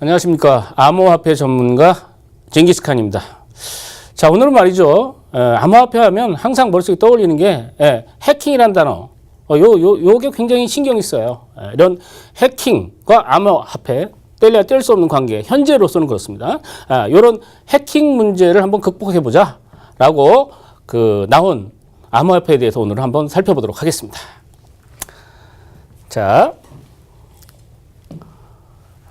안녕하십니까. 암호화폐 전문가 징기스칸입니다. 자, 오늘은 말이죠. 에, 암호화폐 하면 항상 머릿속에 떠올리는 게 에, 해킹이란 단어. 어, 요, 요, 요게 굉장히 신경이 써요. 에, 이런 해킹과 암호화폐. 뗄래야 뗄 수 없는 관계. 현재로서는 그렇습니다. 아, 요런 해킹 문제를 한번 극복해보자. 라고 그 나온 암호화폐에 대해서 오늘 한번 살펴보도록 하겠습니다. 자,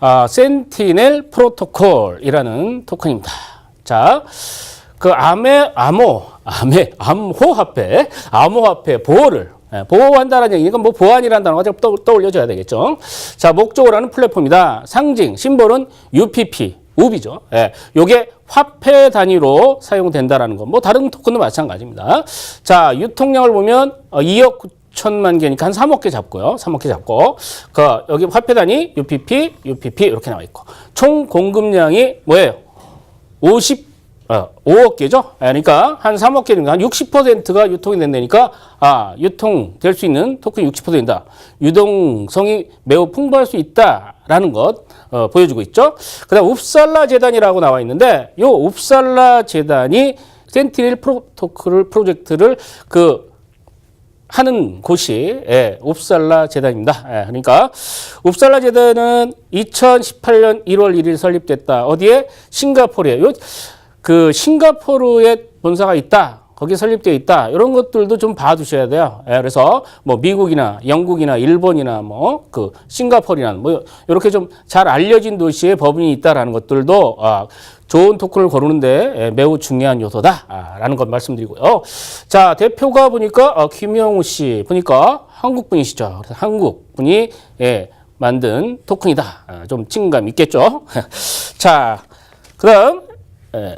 아, 센티넬 프로토콜이라는 토큰입니다. 자, 그 암의 암호, 암의 암호화폐, 암호화폐 보호를 예, 보호한다는 얘기니까 뭐 보안이라는 단어가 좀 떠- 떠올려줘야 되겠죠. 자, 목적으로 하는 플랫폼이다. 상징, 심볼은 UPP, 우비죠. 예, 요게 화폐 단위로 사용된다라는 거. 뭐 다른 토큰도 마찬가지입니다. 자, 유통량을 보면 어, 2억 9 천만 개니까 한 3억 개 잡고요. 3억 개 잡고. 그 여기 화폐 단위 UPP, UPP 이렇게 나와 있고. 총 공급량이 뭐예요? 50 어, 5억 개죠. 예, 그러니까 한 3억 개니까 한 60%가 유통이 된다니까 아 유통될 수 있는 토큰이 60%된다. 유동성이 매우 풍부할 수 있다라는 것 어, 보여주고 있죠. 그다음 웁살라 재단이라고 나와 있는데 요 웁살라 재단이 센티넬 프로토콜 프로젝트를 그 하는 곳이 예, 웁살라 재단입니다. 예, 그러니까 웁살라 재단은 2018년 1월 1일 설립됐다. 어디에? 싱가포르에. 요, 그 싱가포르에 본사가 있다. 거기 설립되어 있다. 이런 것들도 좀 봐두셔야 돼요. 예, 그래서 뭐 미국이나 영국이나 일본이나 뭐 그 싱가포르나 뭐 이렇게 좀 잘 알려진 도시에 법인이 있다라는 것들도 아, 좋은 토큰을 고르는데 예, 매우 중요한 요소다라는 것 말씀드리고요. 자 대표가 보니까 어, 김영우 씨 보니까 한국 분이시죠. 그래서 한국 분이 예, 만든 토큰이다. 아, 좀 친감 있겠죠. 자 그다음 예,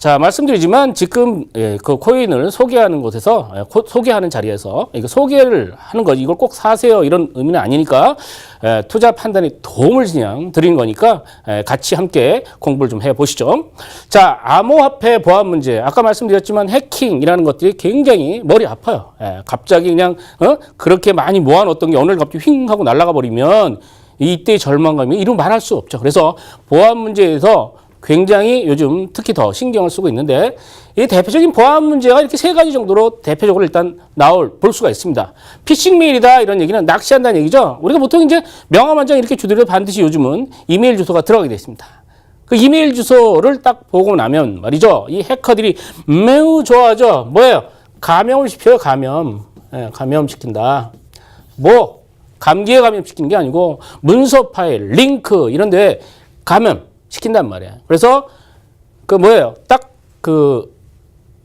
자 말씀드리지만 지금 예, 그 코인을 소개하는 곳에서 예, 코- 소개하는 자리에서 이거 소개를 하는 거지 이걸 꼭 사세요 이런 의미는 아니니까 예, 투자 판단에 도움을 그냥 드리는 거니까 예, 같이 함께 공부를 좀 해 보시죠. 자 암호화폐 보안 문제 아까 말씀드렸지만 해킹이라는 것들이 굉장히 머리 아파요. 예, 갑자기 그냥 어? 그렇게 많이 모아놓았던 게 오늘 갑자기 휙 하고 날아가 버리면 이때 절망감이 이루 말할 수 없죠. 그래서 보안 문제에서 굉장히 요즘 특히 더 신경을 쓰고 있는데 이 대표적인 보안 문제가 이렇게 세 가지 정도로 대표적으로 일단 나올 볼 수가 있습니다. 피싱 메일이다 이런 얘기는 낚시한다는 얘기죠. 우리가 보통 이제 명함한장 이렇게 주더라도 반드시 요즘은 이메일 주소가 들어가게 돼 있습니다. 그 이메일 주소를 딱 보고 나면 말이죠. 이 해커들이 매우 좋아하죠. 뭐예요? 감염을 시켜요. 감염. 예, 감염시킨다. 뭐 감기에 감염시키는 게 아니고 문서 파일, 링크 이런 데 감염 시킨단 말이야. 그래서 그 뭐예요? 딱 그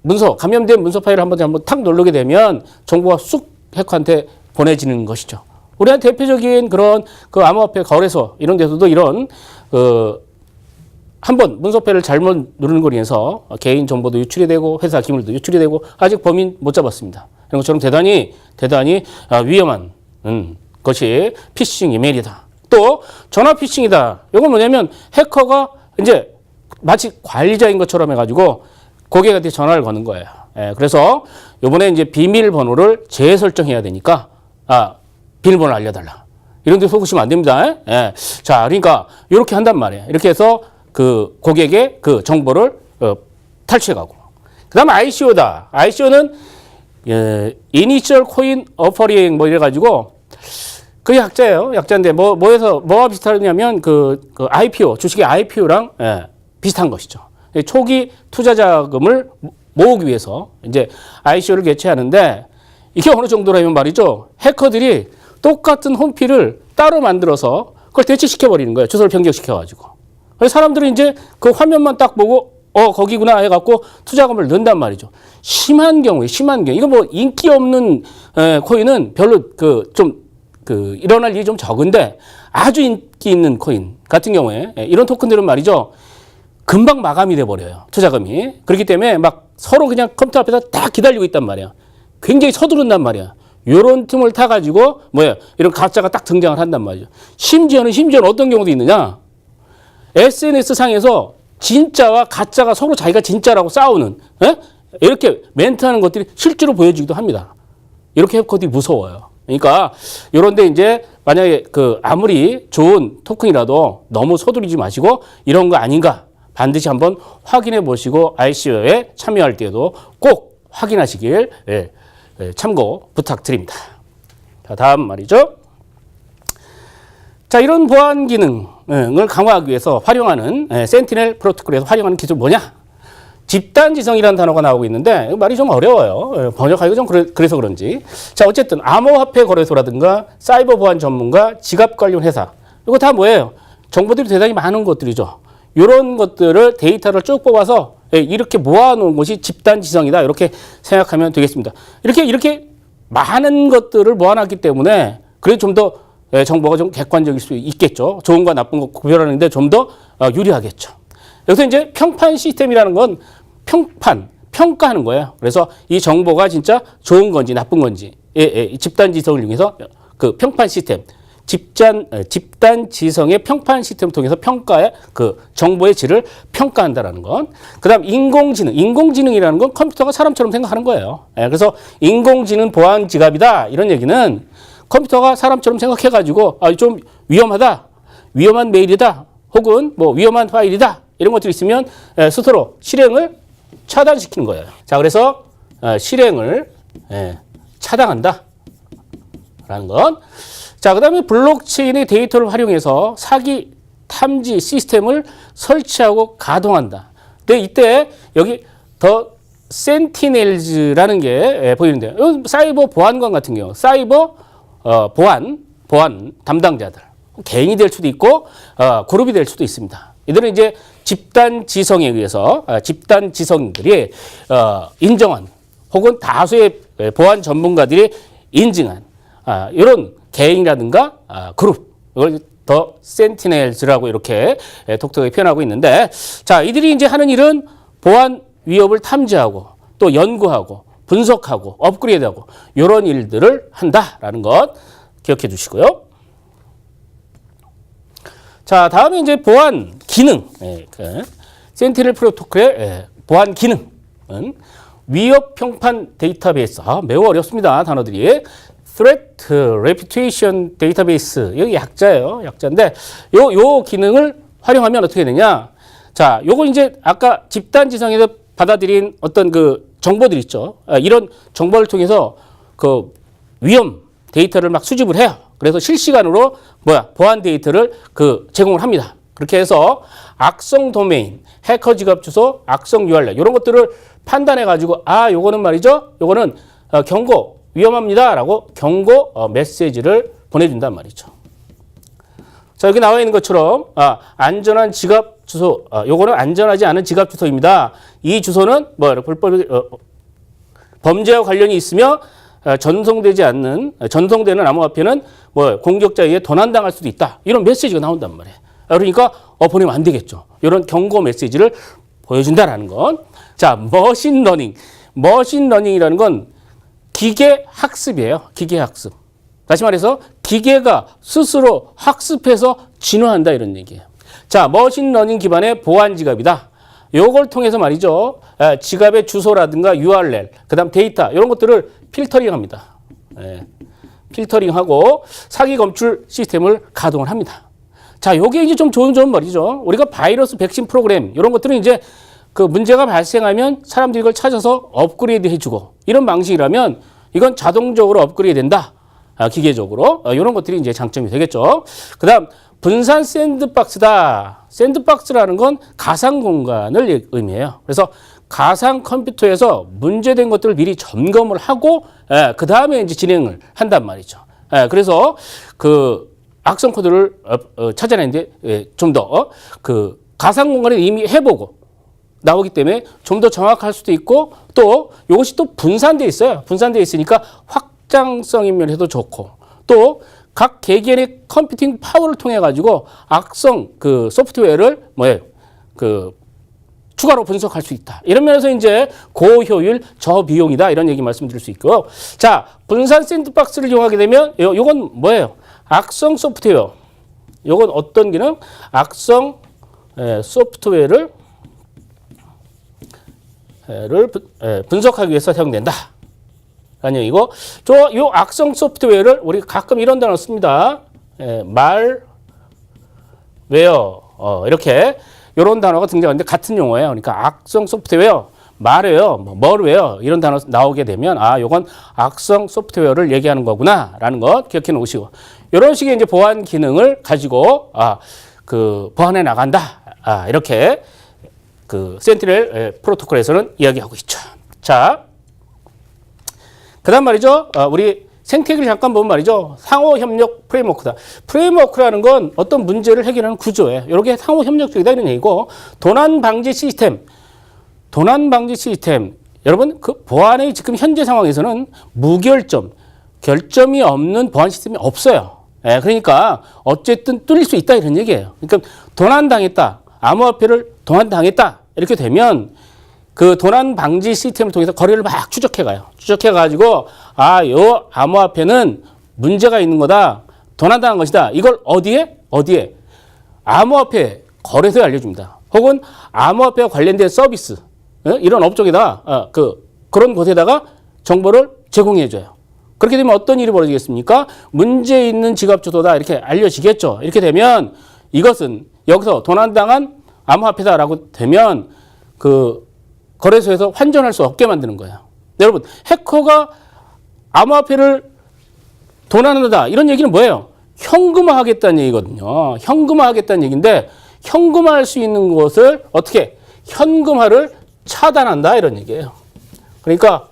문서 감염된 문서 파일을 한번 한번 탁 누르게 되면 정보가 쑥 해커한테 보내지는 것이죠. 우리한 대표적인 그런 그 암호화폐 거래소 이런 데서도 이런 그 한번 문서패를 잘못 누르는 거로 인해서 개인 정보도 유출이 되고 회사 기밀도 유출이 되고 아직 범인 못 잡았습니다. 이런 것처럼 대단히 대단히 아, 위험한 음, 것이 피싱 이메일이다. 또 전화 피싱이다. 이건 뭐냐면 해커가 이제 마치 관리자인 것처럼 해가지고 고객한테 전화를 거는 거예요. 예, 그래서 요번에 이제 비밀번호를 재설정해야 되니까 아 비밀번호 알려달라. 이런 데 속으시면 안 됩니다. 예. 자, 그러니까 이렇게 한단 말이에요. 이렇게 해서 그 고객의 그 정보를 어, 탈취해가고. 그 다음에 ICO다. ICO는 예, 이니셜 코인 어퍼링 뭐 이래가지고 그게 약자예요. 약자인데 뭐 뭐에서 뭐가 비슷하냐면 그, 그 IPO 주식의 IPO랑 예, 비슷한 것이죠. 이 초기 투자 자금을 모으기 위해서 이제 ICO를 개최하는데 이게 어느 정도라면 말이죠. 해커들이 똑같은 홈피를 따로 만들어서 그걸 대체시켜 버리는 거예요. 주소를 변경시켜 가지고. 사람들은 이제 그 화면만 딱 보고 어 거기구나 해갖고 투자금을 넣는단 말이죠. 심한 경우에 심한 경우 이거 뭐 인기 없는 에, 코인은 별로 그 좀 그 일어날 일이 좀 적은데 아주 인기 있는 코인 같은 경우에 예, 이런 토큰들은 말이죠. 금방 마감이 돼 버려요. 투자금이. 그렇기 때문에 막 서로 그냥 컴퓨터 앞에서 딱 기다리고 있단 말이야. 굉장히 서두른단 말이야. 요런 틈을 타 가지고 뭐야? 이런 가짜가 딱 등장을 한단 말이죠. 심지어는 심지어는 어떤 경우도 있느냐? SNS 상에서 진짜와 가짜가 서로 자기가 진짜라고 싸우는 예? 이렇게 멘트하는 것들이 실제로 보여지기도 합니다. 이렇게 해커들이 무서워요. 그러니까 이런데 이제 만약에 그 아무리 좋은 토큰이라도 너무 서두르지 마시고 이런 거 아닌가 반드시 한번 확인해 보시고 ICO에 참여할 때도 꼭 확인하시길 예, 예, 참고 부탁드립니다. 자, 다음 말이죠. 자, 이런 보안 기능을 강화하기 위해서 활용하는 예, 센티넬 프로토콜에서 활용하는 기술 뭐냐? 집단 지성이라는 단어가 나오고 있는데 말이 좀 어려워요. 예, 번역하기가 좀 그래, 그래 서 그런지. 자, 어쨌든 암호화폐 거래소라든가 사이버 보안 전문가, 지갑 관련 회사. 이거 다 뭐예요? 정보들이 대단히 많은 것들이죠. 이런 것들을 데이터를 쭉 뽑아서 예, 이렇게 모아놓은 것이 집단 지성이다. 이렇게 생각하면 되겠습니다. 이렇게 이렇게 많은 것들을 모아놨기 때문에 그래도 좀더 예, 정보가 좀 객관적일 수 있겠죠. 좋은 거 나쁜 거 구별하는데 좀더 어, 유리하겠죠. 여기서 이제 평판 시스템이라는 건 평판, 평가하는 거예요. 그래서 이 정보가 진짜 좋은 건지 나쁜 건지 예, 예, 이 집단 지성을 이용해서 그 평판 시스템, 집단 에, 집단 지성의 평판 시스템을 통해서 평가의 그 정보의 질을 평가한다라는 건. 그다음 인공지능, 인공지능이라는 건 컴퓨터가 사람처럼 생각하는 거예요. 예, 그래서 인공지능 보안 지갑이다 이런 얘기는 컴퓨터가 사람처럼 생각해 가지고 아, 좀 위험하다, 위험한 메일이다, 혹은 뭐 위험한 파일이다 이런 것들이 있으면 에, 스스로 실행을 차단시키는 거예요. 자, 그래서 어, 실행을 예, 차단한다. 라는 건. 자, 그 다음에 블록체인의 데이터를 활용해서 사기 탐지 시스템을 설치하고 가동한다. 근데 이때 여기 더 센티넬즈라는 게 예, 보이는데요. 이건 사이버 보안관 같은 경우, 사이버 어, 보안, 보안 담당자들. 개인이 될 수도 있고, 어, 그룹이 될 수도 있습니다. 이들은 이제 집단 지성에 의해서, 어, 집단 지성들이, 어, 인정한, 혹은 다수의 예, 보안 전문가들이 인증한, 아, 이런 개인이라든가, 아, 그룹. 이걸 더 센티넬즈라고 이렇게 예, 독특하게 표현하고 있는데, 자, 이들이 이제 하는 일은 보안 위협을 탐지하고, 또 연구하고, 분석하고, 업그레이드하고, 이런 일들을 한다라는 것 기억해 주시고요. 자, 다음에 이제 보안 기능. 예, 그 센티넬 프로토콜의 예, 보안 기능은 위협 평판 데이터베이스. 아, 매우 어렵습니다. 단어들이. Threat Reputation Database. 여기 약자예요. 약자인데 요, 요 기능을 활용하면 어떻게 되냐? 자, 요거 이제 아까 집단 지성에서 받아들인 어떤 그 정보들 있죠. 아, 이런 정보를 통해서 그 위험 데이터를 막 수집을 해요. 그래서 실시간으로 뭐야 보안 데이터를 그 제공을 합니다. 그렇게 해서 악성 도메인, 해커 지갑 주소, 악성 URL 이런 것들을 판단해 가지고 아 요거는 말이죠. 요거는 어, 경고 위험합니다라고 경고 어, 메시지를 보내 준단 말이죠. 자 여기 나와 있는 것처럼 아, 안전한 지갑 주소, 아, 요거는 안전하지 않은 지갑 주소입니다. 이 주소는 뭐 불법 어, 범죄와 관련이 있으며 어, 전송되지 않는 어, 전송되는 암호화폐는 뭐 공격자에 의해 도난당할 수도 있다. 이런 메시지가 나온단 말이에요. 그러니까 어 보내면 안 되겠죠. 이런 경고 메시지를 보여준다라는 건. 자, 머신 러닝. 머신 러닝이라는 건 기계 학습이에요. 기계 학습. 다시 말해서 기계가 스스로 학습해서 진화한다 이런 얘기예요. 자, 머신 러닝 기반의 보안 지갑이다. 요걸 통해서 말이죠. 에, 지갑의 주소라든가 URL, 그다음 데이터 이런 것들을 필터링합니다. 예, 필터링하고 사기 검출 시스템을 가동을 합니다. 자, 요게 이제 좀 좋은 좋은 말이죠. 우리가 바이러스 백신 프로그램 이런 것들은 이제 그 문제가 발생하면 사람들이 이걸 찾아서 업그레이드 해주고 이런 방식이라면 이건 자동적으로 업그레이드 된다. 아, 기계적으로 어, 이런 것들이 이제 장점이 되겠죠. 그다음 분산 샌드박스다. 샌드박스라는 건 가상 공간을 의미해요. 그래서 가상 컴퓨터에서 문제된 것들을 미리 점검을 하고 예, 그 다음에 이제 진행을 한단 말이죠. 예, 그래서 그 악성 코드를 어, 어, 찾아내는데 예, 좀더 그 가상 공간을 이미 해보고 나오기 때문에 좀 더 정확할 수도 있고 또 이것이 또 분산돼 있어요. 분산돼 있으니까 확장성인 면에도 좋고 또 각 개개인의 컴퓨팅 파워를 통해 가지고 악성 그 소프트웨어를 뭐예요? 그 추가로 분석할 수 있다. 이런 면에서 이제 고효율 저비용이다. 이런 얘기 말씀드릴 수 있고요. 자, 분산 샌드박스를 이용하게 되면 요, 요건 뭐예요? 악성 소프트웨어. 요건 어떤 기능? 악성 에, 소프트웨어를 를 분- 에, 분석하기 위해서 사용된다. 라는 얘기고, 저, 요 악성 소프트웨어를 우리 가끔 이런 단어 씁니다. 예, 말, 웨어 어, 이렇게 이런 단어가 등장하는데 같은 용어예요. 그러니까 악성 소프트웨어, 말웨어, 뭐 멀웨어 이런 단어 나오게 되면 아, 요건 악성 소프트웨어를 얘기하는 거구나라는 것 기억해 놓으시고 이런 식의 이제 보안 기능을 가지고 아, 그 보안해 나간다. 아, 이렇게 그 센티넬 예, 프로토콜에서는 이야기하고 있죠. 자, 그다음 말이죠. 어, 우리 생태계를 잠깐 보면 말이죠. 상호 협력 프레임워크다. 프레임워크라는 건 어떤 문제를 해결하는 구조예요. 이렇게 상호 협력적이다 이런 얘기고 도난 방지 시스템, 도난 방지 시스템. 여러분 그 보안의 지금 현재 상황에서는 무결점, 결점이 없는 보안 시스템이 없어요. 예, 그러니까 어쨌든 뚫릴 수 있다 이런 얘기예요. 그러니까 도난 당했다, 암호화폐를 도난 당했다 이렇게 되면 그 도난 방지 시스템을 통해서 거래를 막 추적해 가요. 추적해 가지고 아, 요 암호화폐는 문제가 있는 거다. 도난당한 것이다. 이걸 어디에? 어디에? 암호화폐 거래소에 알려줍니다. 혹은 암호화폐와 관련된 서비스 예? 이런 업종에다 어, 그 그런 곳에다가 정보를 제공해 줘요. 그렇게 되면 어떤 일이 벌어지겠습니까? 문제 있는 지갑 주소다 이렇게 알려지겠죠. 이렇게 되면 이것은 여기서 도난당한 암호화폐다라고 되면 그 거래소에서 환전할 수 없게 만드는 거예요. 여러분 해커가 암호화폐를 도난한다 이런 얘기는 뭐예요? 현금화하겠다는 얘기거든요. 현금화하겠다는 얘기인데 현금화할 수 있는 것을 어떻게 현금화를 차단한다 이런 얘기예요. 그러니까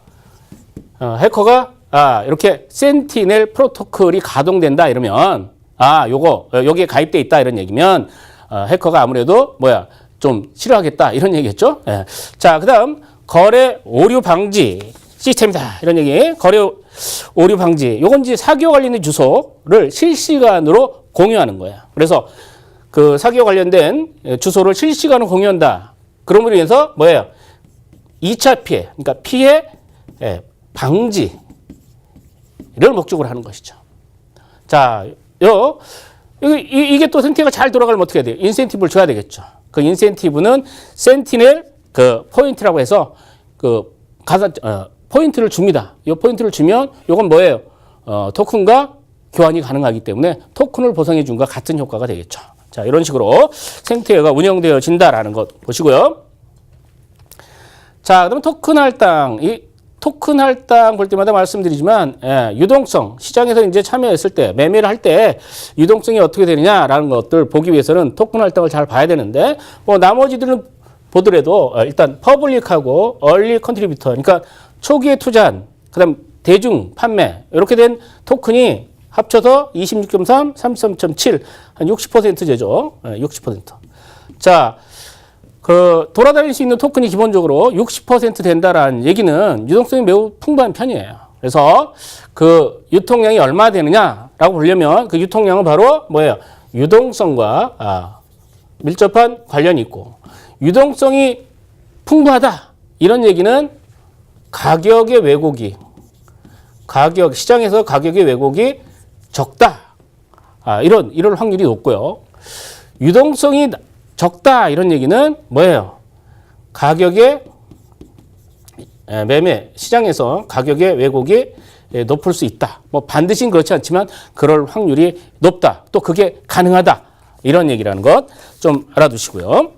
어, 해커가 아 이렇게 센티넬 프로토콜이 가동된다 이러면 아 요거 어, 여기에 가입돼 있다 이런 얘기면 어, 해커가 아무래도 뭐야 좀 싫어하겠다 이런 얘기겠죠. 예. 자 그다음 거래 오류 방지 시스템이다 이런 얘기. 거래 오류 방지. 요건 이제 사기와 관련된 주소를 실시간으로 공유하는 거예요. 그래서 그 사기와 관련된 주소를 실시간으로 공유한다. 그럼으로 인해서 뭐예요? 2차 피해, 그러니까 피해 예, 방지를 목적으로 하는 것이죠. 자, 요 이, 게또 생태가 잘 돌아가려면 어떻게 해야 돼요? 인센티브를 줘야 되겠죠. 그 인센티브는 센티넬 그 포인트라고 해서 그 가사 어, 포인트를 줍니다. 이 포인트를 주면 이건 뭐예요? 어, 토큰과 교환이 가능하기 때문에 토큰을 보상해 준것 같은 효과가 되겠죠. 자, 이런 식으로 생태계가 운영되어진다라는 것 보시고요. 자, 그럼 토큰 할당. 이 토큰 할당 볼 때마다 말씀드리지만 예, 유동성 시장에서 이제 참여했을 때 매매를 할 때 유동성이 어떻게 되느냐라는 것들 보기 위해서는 토큰 할당을 잘 봐야 되는데 뭐 나머지들은 보더라도 어, 일단 퍼블릭하고 얼리 컨트리뷰터 그러니까 초기에 투자한 그다음 대중 판매 이렇게 된 토큰이 합쳐서 26.3, 33.7, 한 60% 제죠. 60%. 자, 그 돌아다닐 수 있는 토큰이 기본적으로 60% 된다라는 얘기는 유동성이 매우 풍부한 편이에요. 그래서 그 유통량이 얼마 되느냐라고 보려면 그 유통량은 바로 뭐예요? 유동성과 아, 밀접한 관련이 있고 유동성이 풍부하다 이런 얘기는 가격의 왜곡이 가격 시장에서 가격의 왜곡이 적다. 아, 이런 이런 확률이 높고요. 유동성이 적다 이런 얘기는 뭐예요? 가격의 에, 매매 시장에서 가격의 왜곡이 에, 높을 수 있다. 뭐 반드시 그렇지 않지만 그럴 확률이 높다. 또 그게 가능하다. 이런 얘기라는 것 좀 알아두시고요.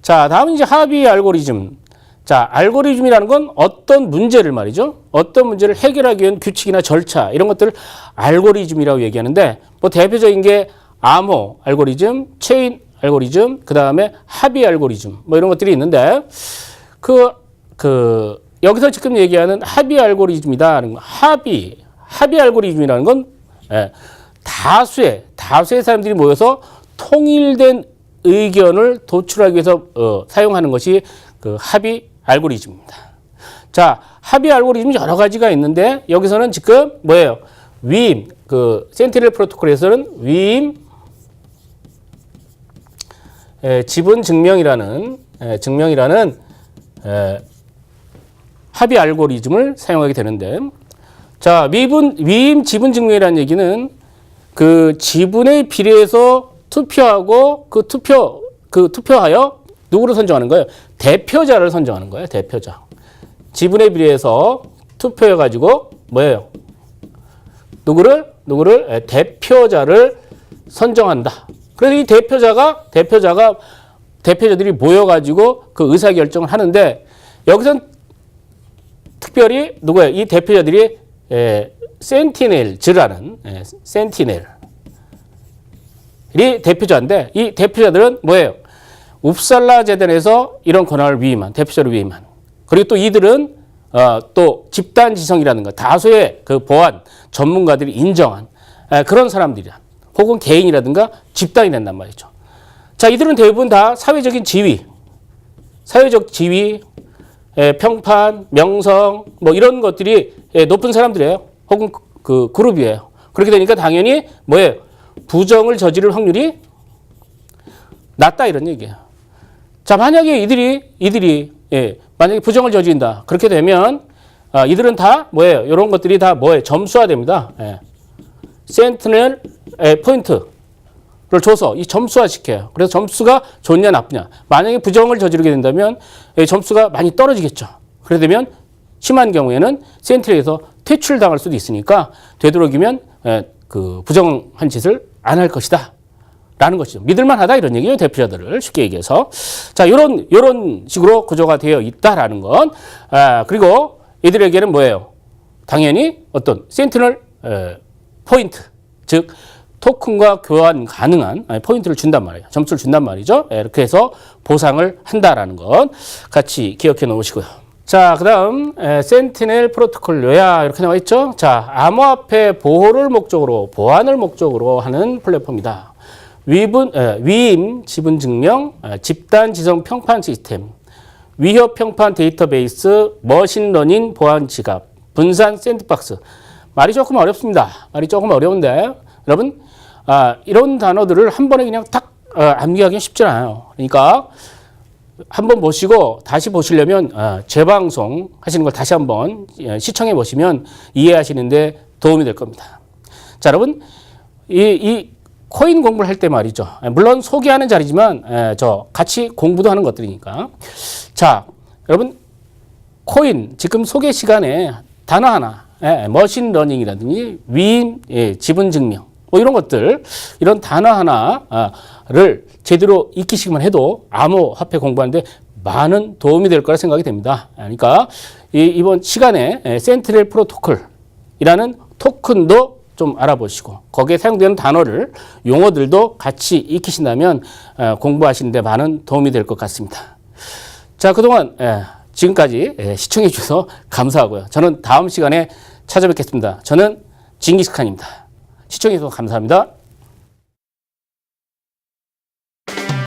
자, 다음은 이제 합의 알고리즘. 자, 알고리즘이라는 건 어떤 문제를 말이죠. 어떤 문제를 해결하기 위한 규칙이나 절차, 이런 것들을 알고리즘이라고 얘기하는데, 뭐 대표적인 게 암호 알고리즘, 체인 알고리즘, 그 다음에 합의 알고리즘, 뭐 이런 것들이 있는데, 그, 그, 여기서 지금 얘기하는 합의 알고리즘이다. 합의, 합의 알고리즘이라는 건, 예, 다수의, 다수의 사람들이 모여서 통일된 의견을 도출하기 위해서 어, 사용하는 것이 그 합의 알고리즘입니다. 자, 합의 알고리즘 여러 가지가 있는데 여기서는 지금 뭐예요? 위임, 그 센티넬 프로토콜에서는 위임 에, 지분 증명이라는 에, 증명이라는 에, 합의 알고리즘을 사용하게 되는데 자, 위분 위임 지분 증명이라는 얘기는 그 지분에 비례해서 투표하고 그 투표 그 투표하여 누구를 선정하는 거예요? 대표자를 선정하는 거예요. 대표자. 지분에 비례해서 투표해 가지고 뭐예요? 누구를 누구를 에, 대표자를 선정한다. 그래서 이 대표자가 대표자가 대표자들이 모여가지고 그 의사 결정을 하는데 여기선 특별히 누구예요? 이 대표자들이 에, 센티넬즈라는 에, 센티넬 이 대표자인데 이 대표자들은 뭐예요? 웁살라 재단에서 이런 권한을 위임한 대표자를 위임한 그리고 또 이들은 어, 또 집단 지성이라는 거 다수의 그 보안 전문가들이 인정한 에, 그런 사람들이야 혹은 개인이라든가 집단이 된단 말이죠. 자 이들은 대부분 다 사회적인 지위, 사회적 지위, 에, 평판, 명성 뭐 이런 것들이 에, 높은 사람들이에요. 혹은 그- 그 그룹이에요. 그렇게 되니까 당연히 뭐예요? 부정을 저지를 확률이 낮다 이런 얘기예요. 자 만약에 이들이 이들이 예, 만약에 부정을 저지른다 그렇게 되면 아, 이들은 다 뭐예요? 이런 것들이 다 뭐예요? 점수화됩니다. 예. 센티넬 에, 포인트를 줘서 이 점수화 시켜요. 그래서 점수가 좋냐 나쁘냐. 만약에 부정을 저지르게 된다면 예, 점수가 많이 떨어지겠죠. 그래 되면 심한 경우에는 센트럴에서 퇴출당할 수도 있으니까 되도록이면 에, 그 부정한 짓을 안 할 것이다. 라는 것이죠. 믿을만하다 이런 얘기예요. 대표자들을 쉽게 얘기해서 자 이런 이런 식으로 구조가 되어 있다라는 건 아, 그리고 이들에게는 뭐예요? 당연히 어떤 센티널 에, 포인트 즉 토큰과 교환 가능한 포인트를 준단 말이에요. 점수를 준단 말이죠. 예, 이렇게 해서 보상을 한다라는 건 같이 기억해 놓으시고요. 자, 그 다음 에, 센티넬 프로토콜로야 이렇게 나와 있죠. 자, 암호화폐 보호를 목적으로 보안을 목적으로 하는 플랫폼이다. 위분, 에, 위임 지분 증명, 에, 집단 지성 평판 시스템, 위협 평판 데이터베이스, 머신러닝 보안 지갑, 분산 샌드박스. 말이 조금 어렵습니다. 말이 조금 어려운데 여러분 아, 이런 단어들을 한 번에 그냥 딱 어, 암기하기 쉽지 않아요. 그러니까 한 번 보시고 다시 보시려면 어, 재방송 하시는 걸 다시 한번 예, 시청해 보시면 이해하시는데 도움이 될 겁니다. 자, 여러분 이, 이 코인 공부를 할 때 말이죠. 예, 물론 소개하는 자리지만 에, 저 같이 공부도 하는 것들이니까. 자, 여러분 코인 지금 소개 시간에 단어 하나, 예, 머신러닝이라든지 위임, 예, 지분 증명, 뭐 이런 것들, 이런 단어 하나를 제대로 익히시기만 해도 암호화폐 공부하는데 많은 도움이 될 거라 생각이 됩니다. 그러니까 이, 이번 시간에 예, 센트럴 프로토콜이라는 토큰도 좀 알아보시고 거기에 사용되는 단어를 용어들도 같이 익히신다면 어, 공부하시는데 많은 도움이 될 것 같습니다. 자, 그동안 예, 지금까지 예, 시청해 주셔서 감사하고요. 저는 다음 시간에 찾아뵙겠습니다. 저는 징기스칸입니다. 시청해 주셔서 감사합니다.